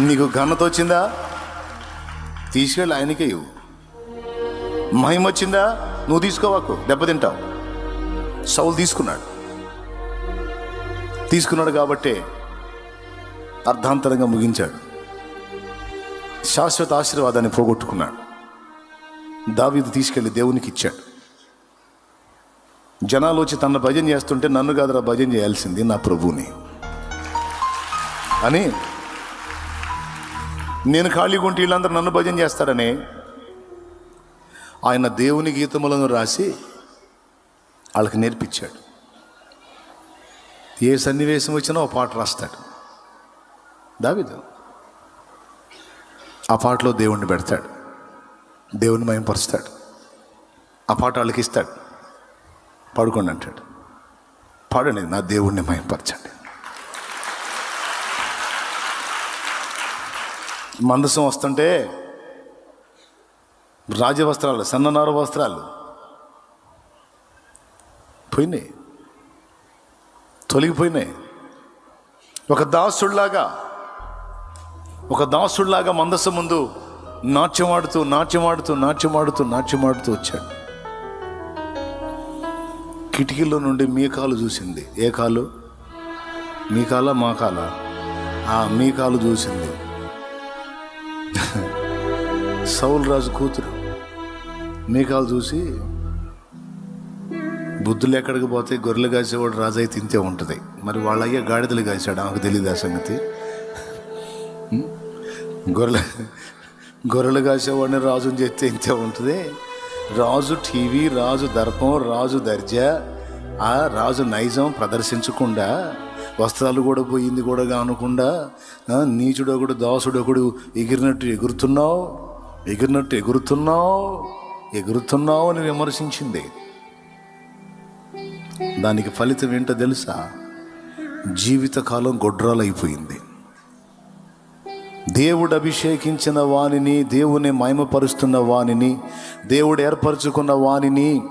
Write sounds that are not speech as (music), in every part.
నీకు ఘనత వచ్చిందా? తీసుకెళ్ళి ఆయనకే ఇవ్వు. మహిమ వచ్చిందా? నువ్వు తీసుకోవాకు దెబ్బతింటావు సౌలు తీసుకున్నాడు. తీసుకున్నాడు కాబట్టే అర్ధాంతరంగా ముగించాడు. శాశ్వత ఆశీర్వాదాన్ని పోగొట్టుకున్నాడు. దావీదు తీసుకెళ్ళి దేవునికి ఇచ్చాడు. జనాలు వచ్చి తన భజన చేస్తుంటే నన్ను కాదురా భజన చేయాల్సింది నా ప్రభువుని. అని నేను ఖాళీగా ఉంటే వీళ్ళందరూ నన్ను భజన చేస్తారని ఆయన దేవుని గీతములను రాసి వాళ్ళకి నేర్పించాడు. ఏ సన్నివేశం వచ్చినా ఒక పాట రాస్తాడు. దావిదు ఆ పాటలో దేవుణ్ణి పెడతాడు. దేవుని మయంపరుస్తాడు ఆ పాట వాళ్ళకి ఇస్తాడు. పాడుకోండి అంటాడు. పాడండి నా దేవుణ్ణి మయంపరచండి మందసం వస్తుంటే రాజవస్త్రాలు సన్ననారు వస్త్రాలు పోయినాయి. తొలగిపోయినాయి. ఒక దాసుడిలాగా ఒక దాసుడిలాగా మందసం ముందు నాట్యమాడుతూ నాట్యమాడుతూ నాట్యమాడుతూ నాట్యమాడుతూ వచ్చాడు. కిటికీలో నుండి మీ కాలు చూసింది. ఏ కాలు? మీ కాల మా కాల? ఆ మీ కాలు చూసింది. సౌల్ రాజు కూతురు. మీకాలు చూసి బుద్ధులు ఎక్కడికి పోతే గొర్రెలు కాసేవాడు రాజు అయితే తింతే ఉంటుంది. మరి వాళ్ళ అయ్యే గాడిదలు కాసాడు ఆమెకు తెలియదు ఆ సంగతి. గొర్రెలు గొర్రెలు కాసేవాడిని రాజుని చెప్తే ఇంతే ఉంటుంది. రాజు టీవీ రాజు దర్పం రాజు దర్జా ఆ రాజు నైజం ప్రదర్శించకుండా వస్త్రాలు కూడా పోయింది కూడా కానకుండా నీచుడొకడు దాసుడొకడు ఎగిరినట్టు ఎగురుతున్నావు ఎగిరినట్టు ఎగురుతున్నావు ఎగురుతున్నావు అని విమర్శించింది. దానికి ఫలితం ఏంటో తెలుసా? జీవితకాలం గొడ్రాలైపోయింది. దేవుడు అభిషేకించిన వానిని దేవుని మహిమపరుస్తున్న వానిని దేవుడు ఏర్పరచుకున్న వానిని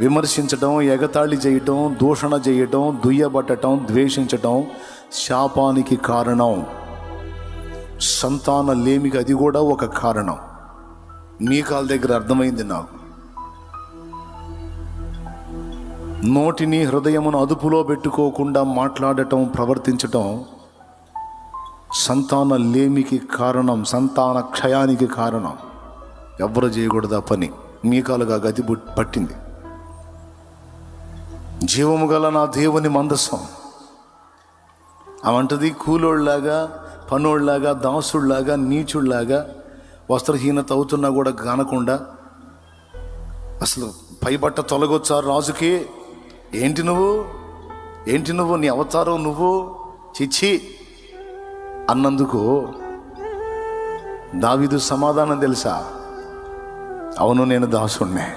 విమర్శించటం ఎగతాళి చేయటం దూషణ చేయటం దుయ్యబట్టటం ద్వేషించటం శాపానికి కారణం. సంతాన లేమికి అది కూడా ఒక కారణం. మీ కాల దగ్గర అర్థమైంది నాకు. నోటిని హృదయమును అదుపులో పెట్టుకోకుండా మాట్లాడటం ప్రవర్తించటం సంతాన లేమికి కారణం సంతాన క్షయానికి కారణం. ఎవరు చేయకూడదు ఆ పని. మీకాలుగా గతి పట్టింది. జీవము గల నా దేవుని మందసం. అవంటది కూలోళ్ళలాగా పనోళ్ళలాగా దాసుళ్ళాగా నీచుళ్ళాగా వస్త్రహీనత అవుతున్నా కూడా కానకుండా అసలు పైబట్ట తొలగొచ్చారు రాజుకి. ఏంటి నువ్వు? ఏంటి నువ్వు? నీ అవతారం నువ్వు? చిచ్చి. అన్నందుకు దావిదు సమాధానం తెలుసా? అవును నేను దాసుణ్ణే.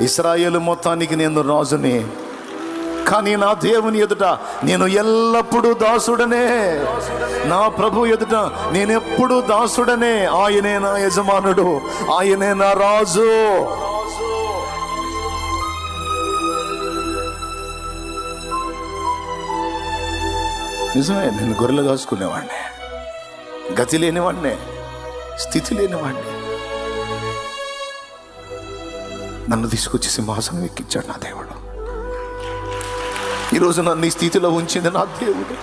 ఇస్రాయేల్ మొత్తానికి నేను రాజుని కానీ నా దేవుని ఎదుట నేను ఎల్లప్పుడూ దాసుడనే. నా ప్రభు ఎదుట నేనెప్పుడు దాసుడనే. ఆయనే నా యజమానుడు. ఆయనే నా రాజు. నిజమే నేను గొర్రెలు కాసుకునేవాడిని. గతి లేనివాడినే. స్థితి లేనివాడిని. నన్ను తీసుకొచ్చి సింహాసనం ఎక్కించాడు నా దేవుడు. ఈరోజు నన్ను ఈ స్థితిలో ఉంచింది నా దేవుడు.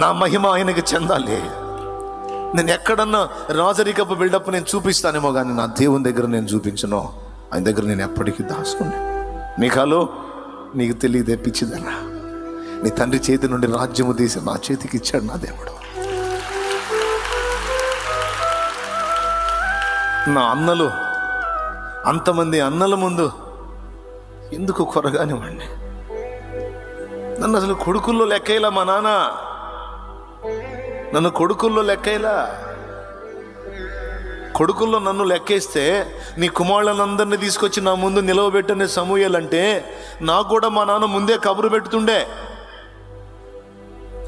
నా మహిమ ఆయనకి చెందాలి. నేను ఎక్కడన్నా రాజరికపు బిల్డప్ నేను చూపిస్తానేమో కానీ నా దేవుని దగ్గర నేను చూపించను. ఆయన దగ్గర నేను ఎప్పటికీ దాచుకుని నీకాలో నీకు తెలియదే పిచ్చిదన్నా. నీ తండ్రి చేతి నుండి రాజ్యము తీసి నా చేతికి ఇచ్చాడు నా దేవుడు. నా అన్నలు అంతమంది అన్నల ముందు ఎందుకు కొరగానివ్వండి నన్ను అసలు కొడుకుల్లో లెక్కయ్యలా మా నాన్న? నన్ను కొడుకుల్లో లెక్కయ్యలా కొడుకుల్లో నన్ను లెక్కేస్తే నీ కుమారులందరినీ తీసుకొచ్చి నా ముందు నిలవబెట్టనే సమూహాలంటే నాకు కూడా మా నాన్న ముందే కబురు పెడుతుండే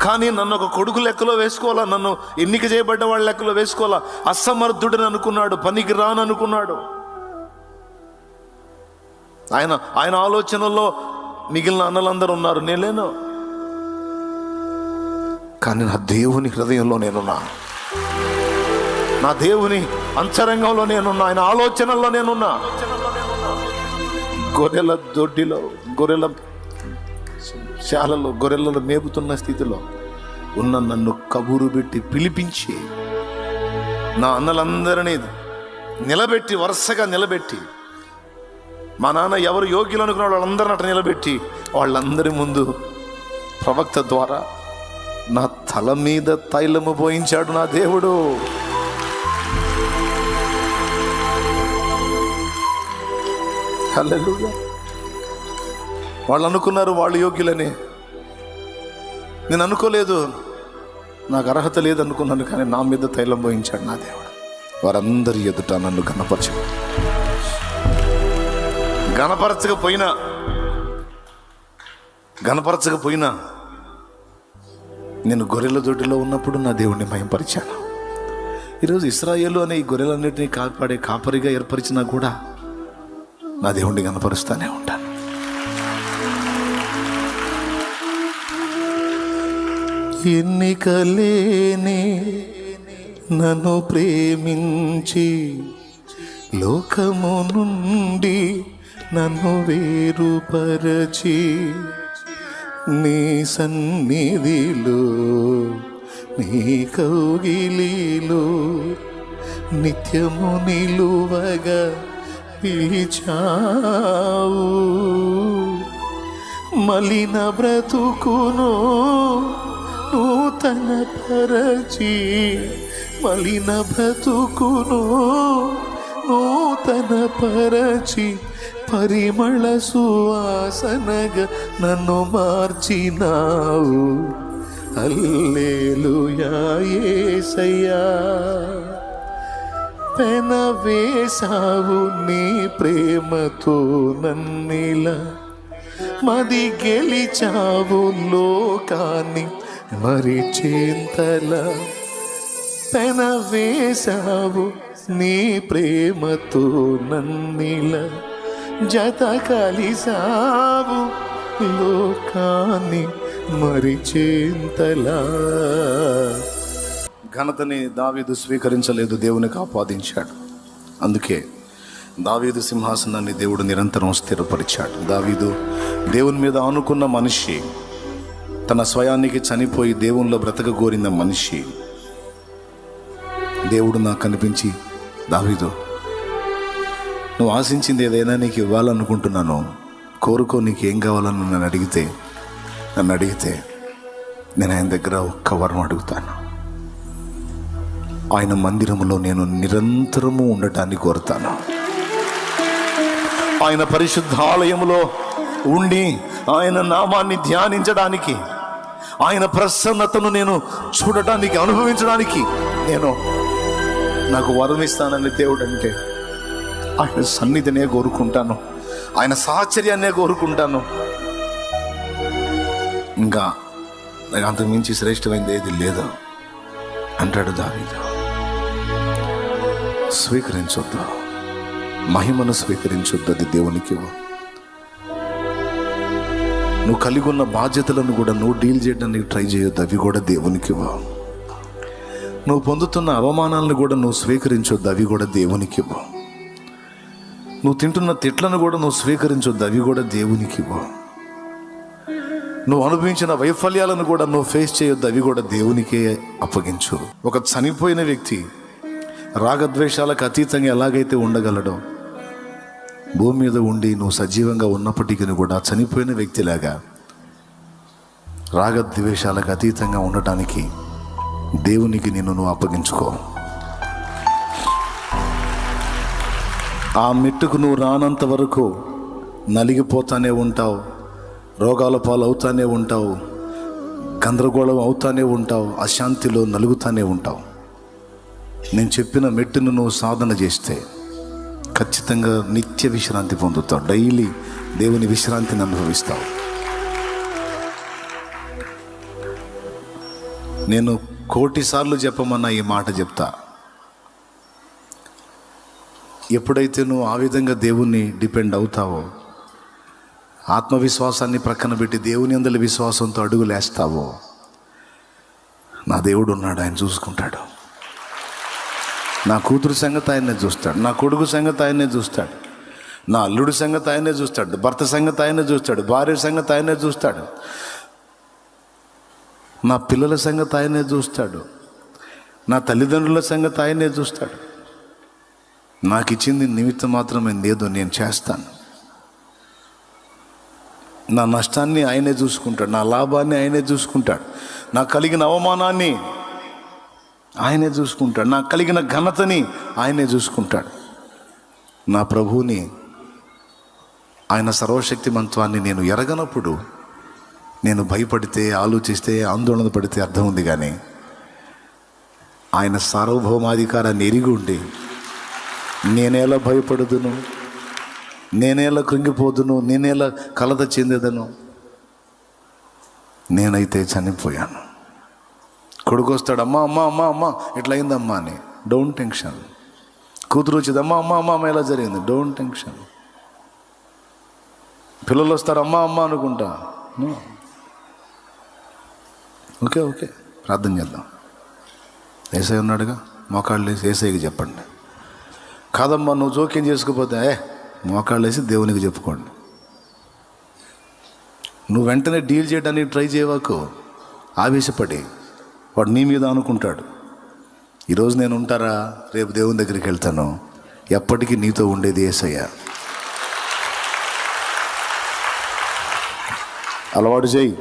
కానీ నన్ను ఒక కొడుకు లెక్కలో వేసుకోవాలా? నన్ను ఎన్నిక చేయబడ్డ వాళ్ళ లెక్కలో వేసుకోవాలా? అసమర్థుడని అనుకున్నాడు పనికి రాననుకున్నాడు ఆయన ఆయన ఆలోచనల్లో మిగిలిన అన్నలందరూ ఉన్నారు. నేను లేను కానీ నా దేవుని హృదయంలో నేనున్నా. నా దేవుని అంతరంగంలో నేనున్నా. ఆయన ఆలోచనల్లో నేనున్నా. గొర్రెల దొడ్డిలో గొర్రెల శాలలో గొర్రెలలో మేపుతున్న స్థితిలో ఉన్న నన్ను కబురు పెట్టి పిలిపించి నా అన్నలందరినీ నిలబెట్టి వరుసగా నిలబెట్టి మా నాన్న ఎవరు యోగ్యులు అనుకున్న వాళ్ళందరిని అట నిలబెట్టి వాళ్ళందరి ముందు ప్రవక్త ద్వారా నా తల మీద తైలము పోయించాడు నా దేవుడు. హల్లెలూయా. వాళ్ళు అనుకున్నారు వాళ్ళు యోగ్యులని. నేను అనుకోలేదు నాకు అర్హత లేదు అనుకున్నాను కానీ నా మీద తైలం పోయించాడు నా దేవుడు. వారందరి ఎదుట నన్ను గణపరచు గణపరచకపోయినా గణపరచకపోయినా నేను గొర్రెల దొడ్డిలో ఉన్నప్పుడు నా దేవుణ్ణి భయంపరిచాను. ఈరోజు ఇస్రాయేల్ అనే ఈ గొర్రెలన్నింటినీ కాపాడే కాపరిగా ఏర్పరిచినా కూడా నా దేవుణ్ణి గణపరుస్తానే ఉంటాను. ఎన్నికలేని నన్ను ప్రేమించి లోకము నుండి నన్ను వేరుపరచి నీ సన్నిధిలో నీ కౌగిలిలో నిత్యము నిలువగా పిలిచావు. మలిన బ్రతుకును నూతన పరచి మలిన బ్రతుకును నూతన పరచి పరిమళ సువాసనగా నన్ను మార్చినావు. అల్లేలుయాయేసయ్యా పెన నీ ప్రేమతో నన్నిలా. మది గెలిచావు లోకాన్ని మరి చింతల పెన వేసావు నీ ప్రేమతో నన్నిలా. జత కలిసావు లోకాన్ని మరి చింతలా ఘనతని దావీదు స్వీకరించలేదు దేవునికి ఆపాదించాడు అందుకే దావీదు సింహాసనాన్ని దేవుడు నిరంతరం స్థిరపరిచాడు. దావీదు దేవుని మీద ఆనుకున్న మనిషి తన స్వయానికి చనిపోయి దేవునిలో బ్రతకగోరిన మనిషి. దేవుడు నాకు కనిపించి దావీదు నువ్వు ఆశించింది ఏదైనా నీకు ఇవ్వాలనుకుంటున్నాను కోరుకో నీకు ఏం కావాలని నన్ను అడిగితే నన్ను అడిగితే నేను ఆయన దగ్గర ఒక్క వరం అడుగుతాను. ఆయన మందిరములో నేను నిరంతరము ఉండటాన్ని కోరుతాను. ఆయన పరిశుద్ధాలయములో ఉండి ఆయన నామాన్ని ధ్యానించడానికి ఆయన ప్రసన్నతను నేను చూడటానికి అనుభవించడానికి నేను నాకు వరం ఇస్తానని దేవుడు అంటే ఆయన సన్నిధినే కోరుకుంటాను. ఆయన సాహచర్యాన్నే కోరుకుంటాను. ఇంకా నాకు అంతకు మించి శ్రేష్టమైనది ఏది లేదు. అంటాడు దావీదు. స్వీకరించొద్దు. మహిమను స్వీకరించొద్దు అది దేవునికి నువ్వు కలిగి ఉన్న బాధ్యతలను కూడా నువ్వు డీల్ చేయడానికి ట్రై చేయొద్దు అవి కూడా దేవునికి నువ్వు పొందుతున్న అవమానాలను కూడా నువ్వు స్వీకరించొద్దు అవి కూడా దేవునికి ఇవ్వు. నువ్వు తింటున్న తిట్లను కూడా నువ్వు స్వీకరించొద్దు. అవి కూడా దేవునికి ఇవ్వు. నువ్వు అనుభవించిన వైఫల్యాలను కూడా నువ్వు ఫేస్ చేయొద్దు. అవి కూడా దేవునికే అప్పగించు. ఒక చనిపోయిన వ్యక్తి రాగద్వేషాలకు అతీతంగా ఎలాగైతే ఉండగలడో భూమి మీద ఉండి నువ్వు సజీవంగా ఉన్నప్పటికీ కూడా చనిపోయిన వ్యక్తిలాగా రాగద్వేషాలకు అతీతంగా ఉండటానికి దేవునికి నిన్ను నువ్వు అప్పగించుకో. ఆ మెట్టుకు నువ్వు రానంత వరకు నలిగిపోతానే ఉంటావు రోగాల పాలు అవుతానే ఉంటావు గందరగోళం అవుతానే ఉంటావు అశాంతిలో నలుగుతానే ఉంటావు. నేను చెప్పిన మెట్టును నువ్వు సాధన చేస్తే ఖచ్చితంగా నిత్య విశ్రాంతి పొందుతావు. డైలీ దేవుని విశ్రాంతిని అనుభవిస్తావు. నేను కోటిసార్లు చెప్పమన్నా ఈ మాట చెప్తా. ఎప్పుడైతే నువ్వు ఆ విధంగా దేవుణ్ణి డిపెండ్ అవుతావో ఆత్మవిశ్వాసాన్ని ప్రక్కన పెట్టి దేవుని అందరి విశ్వాసంతో అడుగులేస్తావో నా దేవుడు ఉన్నాడు ఆయన చూసుకుంటాడు. నా కూతురు సంగతి ఆయన్నే చూస్తాడు నా కొడుకు సంగతి ఆయన్నే చూస్తాడు నా అల్లుడు సంగతి ఆయనే చూస్తాడు భర్త సంగతి ఆయనే చూస్తాడు భార్య సంగతి ఆయనే చూస్తాడు నా పిల్లల సంగతి ఆయనే చూస్తాడు నా తల్లిదండ్రుల సంగతి ఆయనే చూస్తాడు. నాకు ఇచ్చింది నిమిత్తం మాత్రమే లేదు నేను చేస్తాను. నా నష్టాన్ని ఆయనే చూసుకుంటాడు నా లాభాన్ని ఆయనే చూసుకుంటాడు నాకు కలిగిన అవమానాన్ని ఆయనే చూసుకుంటాడు నాకు కలిగిన ఘనతని ఆయనే చూసుకుంటాడు. నా ప్రభువుని ఆయన సర్వశక్తిమంత్వాన్ని నేను ఎరగనప్పుడు నేను భయపడితే ఆలోచిస్తే ఆందోళన పడితే అర్థం ఉంది కానీ ఆయన సార్వభౌమాధికారాన్ని ఎరిగి ఉండి నేనేలా భయపడదును? నేనేలా కృంగిపోదును? నేనేలా కలత చెందేదను? నేనైతే చనిపోయాను. కొడుకు వస్తాడు అమ్మా అమ్మా అమ్మా అమ్మా ఇట్లా అయిందమ్మా అని. డోంట్ టెన్షన్ కూతురు వచ్చింది అమ్మా అమ్మా అమ్మా అమ్మ ఎలా జరిగింది. డోంట్ టెన్షన్ పిల్లలు వస్తారు అమ్మా అమ్మ అనుకుంటా. ఓకే ఓకే ప్రార్థన చేద్దాం. ఏసై ఉన్నాడుగా? మోకాళ్ళు వేసి ఏసైకి చెప్పండి. కాదమ్మా నువ్వు జోక్యం చేసుకుపోతే మోకాళ్ళు వేసి దేవునికి చెప్పుకోండి. నువ్వు వెంటనే డీల్ చేయడానికి ట్రై చేయవాకు ఆవేశపడి. వాడు నీ మీద అనుకుంటాడు. ఈరోజు నేను ఉంటారా? రేపు దేవుని దగ్గరికి వెళ్తాను. ఎప్పటికీ నీతో ఉండేది ఏసయ్య. అలవాటు చేయి.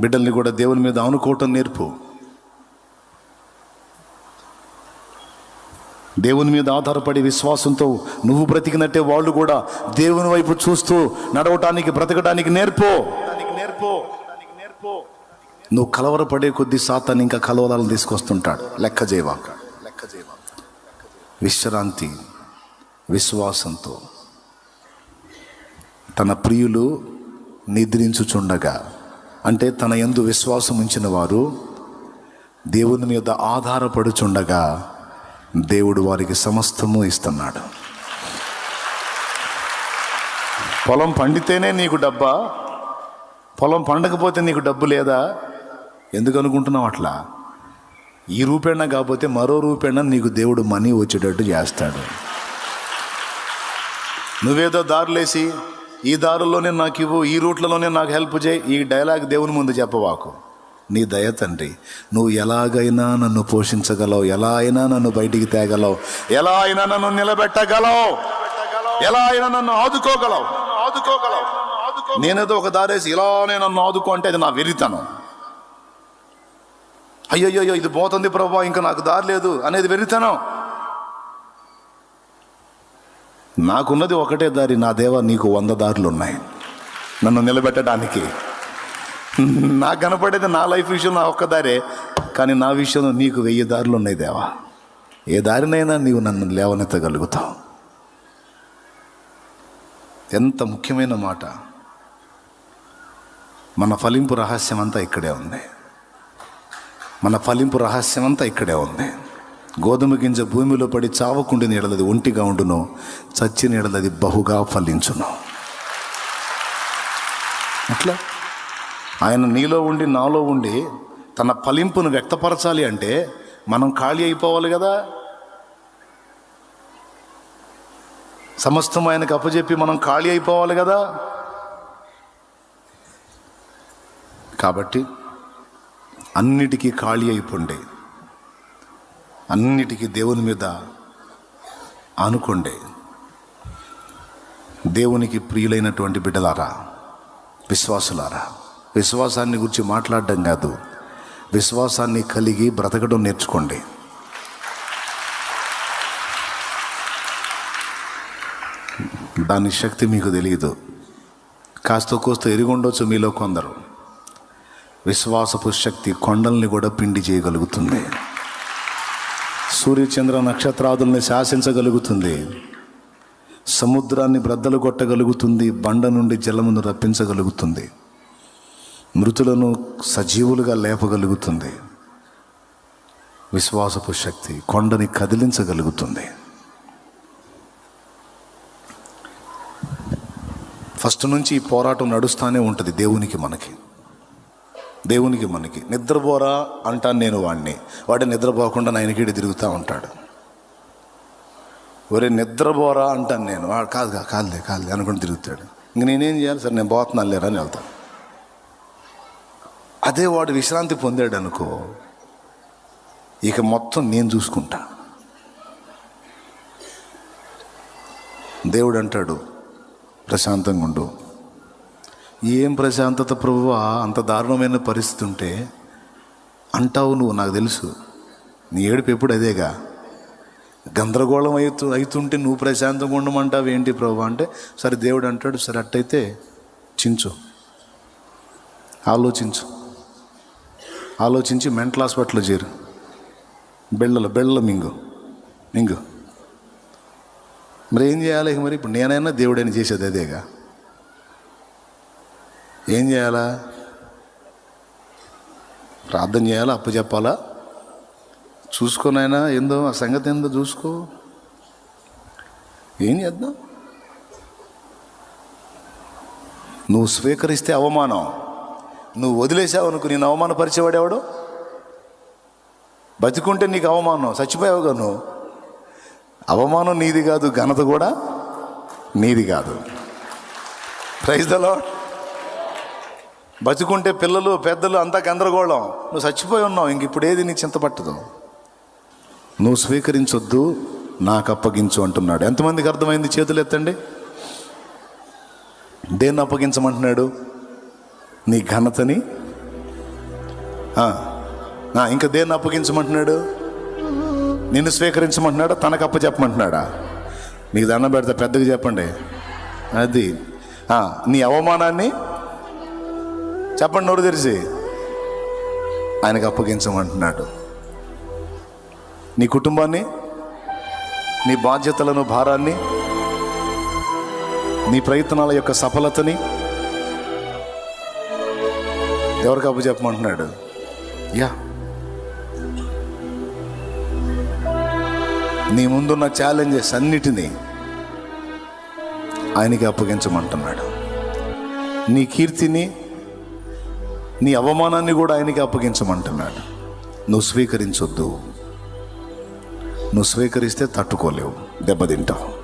బిడ్డల్ని కూడా దేవుని మీద అనుకోవటం నేర్పు. దేవుని మీద ఆధారపడి విశ్వాసంతో నువ్వు బ్రతికినట్టే వాళ్ళు కూడా దేవుని వైపు చూస్తూ నడవటానికి బ్రతకడానికి నేర్పో. నేర్పో నేర్పో నువ్వు కలవరపడే కొద్దీ సాతాన్ని ఇంకా కలవరాలు తీసుకొస్తుంటాడు. లెక్క చేయవాక లెక్క చేయవాక విశ్రాంతి విశ్వాసంతో. తన ప్రియులు నిద్రించుచుండగా అంటే తన ఎందు విశ్వాసం ఉంచిన వారు దేవుని మీద ఆధారపడుచుండగా దేవుడు వారికి సమస్తము ఇస్తున్నాడు. పొలం పండితేనే నీకు డబ్బా పొలం పండకపోతే నీకు డబ్బు లేదా? ఎందుకు అనుకుంటున్నావు అట్లా? ఈ రూపేణ కాకపోతే మరో రూపేణ నీకు దేవుడు మనీ వచ్చేటట్టు చేస్తాడు. నువ్వేదో దారులేసి ఈ దారుల్లోనే నాకు ఇవ్వు ఈ రూట్లలోనే నాకు హెల్ప్ చేయి ఈ డైలాగ్ దేవుని ముందు చెప్పవాకు నీ దయ తండ్రి. నువ్వు ఎలాగైనా నన్ను పోషించగలవు ఎలా అయినా నన్ను బయటికి తేగలవు ఎలా అయినా నన్ను నిలబెట్టగలవు ఎలా అయినా నన్ను ఆదుకోగలవు. ఆదుకోగలవు నేనేదో ఒక దారేసి ఇలానే నన్ను ఆదుకో అంటే అది నా వెరితనం అయ్యయ్యో ఇది పోతుంది ప్రభా ఇంకా నాకు దారి లేదు అనేది వెరితనం నాకున్నది ఒకటే దారి నా దేవ నీకు వంద దారులు ఉన్నాయి నన్ను నిలబెట్టడానికి. (laughs) నాకు కనపడేది నా లైఫ్ విషయం నా ఒక్కదారే కానీ నా విషయంలో నీకు వెయ్యి దారులు ఉన్నాయి దేవా. ఏ దారినైనా నీవు నన్ను లేవనెత్తగలుగుతావు. ఎంత ముఖ్యమైన మాట. మన ఫలింపు రహస్యం అంతా ఇక్కడే ఉంది. మన ఫలింపు రహస్యం అంతా ఇక్కడే ఉంది. గోధుమ గింజ భూమిలో పడి చావకుండి నీడలది ఒంటిగా ఉండును చచ్చి నీడలది బహుగా ఫలించును. అట్లా? ఆయన నీలో ఉండి నాలో ఉండి తన ఫలింపును వ్యక్తపరచాలి అంటే మనం ఖాళీ అయిపోవాలి కదా? సమస్తం ఆయనకు అప్పచెప్పి మనం ఖాళీ అయిపోవాలి కదా? కాబట్టి అన్నిటికీ ఖాళీ అయిపోండి. అన్నిటికీ దేవుని మీద అనుకోండి దేవునికి ప్రియులైనటువంటి బిడ్డలారా విశ్వాసులారా విశ్వాసాన్ని గురించి మాట్లాడడం కాదు. విశ్వాసాన్ని కలిగి బ్రతకడం నేర్చుకోండి. దాని శక్తి మీకు తెలియదు కాస్త కోస్త ఎరిగుండొచ్చు మీలో కొందరు. విశ్వాసపు శక్తి కొండల్ని కూడా పిండి చేయగలుగుతుంది. సూర్యచంద్ర నక్షత్రాదుల్ని శాసించగలుగుతుంది. సముద్రాన్ని బ్రద్దలు కొట్టగలుగుతుంది బండ నుండి జలమును రప్పించగలుగుతుంది. మృతులను సజీవులుగా లేపగలుగుతుంది. విశ్వాసపు శక్తి కొండని కదిలించగలుగుతుంది. ఫస్ట్ నుంచి ఈ పోరాటం నడుస్తూనే ఉంటుంది దేవునికి మనకి. దేవునికి మనకి. నిద్రపోరా అంటాను నేను వాడిని వాడు నిద్రపోకుండా నాయనకిడి తిరుగుతూ ఉంటాడు. ఒరే నిద్రపోరా అంటాను నేను. వాడు కాదు కాదు, కాదులే కాదులే అనుకుని తిరుగుతాడు. ఇంక నేనేం చేయాలి? సార్ నేను పోతున్నాను లేరా అని వెళ్తాను. అదే వాడు విశ్రాంతి పొందాడు అనుకో ఇక మొత్తం నేను చూసుకుంటా. దేవుడు అంటాడు ప్రశాంతంగా ఉండు. ఏం ప్రశాంతత ప్రభువా? అంత దారుణమైన పరిస్థితి ఉంటే అంటావు నువ్వు నాకు తెలుసు. నీ ఏడుపు ఎప్పుడు అదేగా? గందరగోళం అవుతూ అవుతుంటే నువ్వు ప్రశాంతంగా ఉండమంటావు ఏంటి ప్రభు అంటే సరే దేవుడు అంటాడు సరే అట్టయితే చించు. ఆలోచించు. ఆలోచించి మెంటల్ హాస్పిటల్లో చేరు. బెళ్ళలు బెళ్ళ మింగు మింగు. మరి ఏం చేయాలి? మరి ఇప్పుడు నేనైనా దేవుడైనా చేసేది అదేగా. ఏం చేయాలా? ప్రార్థన చేయాలా? అప్పు చెప్పాలా? చూసుకోనైనా ఏందో ఆ సంగతి ఏందో చూసుకో. ఏం చేద్దాం? నువ్వు స్వీకరిస్తే అవమానం. నువ్వు వదిలేసావు అనుకో నేను అవమానపరిచేవాడేవాడు బతికుంటే నీకు అవమానం చచ్చిపోయావుగా నువ్వు. అవమానం నీది కాదు ఘనత కూడా నీది కాదు. ప్రైజ్ దలో బతుకుంటే పిల్లలు పెద్దలు అంతా గందరగోళం. నువ్వు చచ్చిపోయి ఉన్నావు ఇంక ఇప్పుడు ఏది నీ చింతపట్టదు నువ్వు స్వీకరించొద్దు నాకు అప్పగించు అంటున్నాడు. ఎంతమందికి అర్థమైంది చేతులు ఎత్తండి? దేన్ని అప్పగించమంటున్నాడు? నీ ఘనతని? ఇంకా దేన్ని అప్పగించమంటున్నాడు? నిన్ను స్వీకరించమంటున్నాడా? తనకు అప్ప చెప్పమంటున్నాడా నీకు దండం పెడితే పెద్దగా చెప్పండి. అది నీ అవమానాన్ని? చెప్పండి నోరు తెరిచి. ఆయనకు అప్పగించమంటున్నాడు. నీ కుటుంబాన్ని? నీ బాధ్యతలను భారాన్ని? నీ ప్రయత్నాల యొక్క సఫలతని? ఎవరికి అప్పు చెప్పమంటున్నాడు? యా. నీ ముందున్న ఛాలెంజెస్ అన్నిటినీ ఆయనకి అప్పగించమంటున్నాడు. నీ కీర్తిని నీ అవమానాన్ని కూడా ఆయనకి అప్పగించమంటున్నాడు. నువ్వు స్వీకరించొద్దు. నువ్వు స్వీకరిస్తే తట్టుకోలేవు. దెబ్బతింటావు.